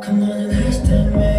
그녀는 다시 담에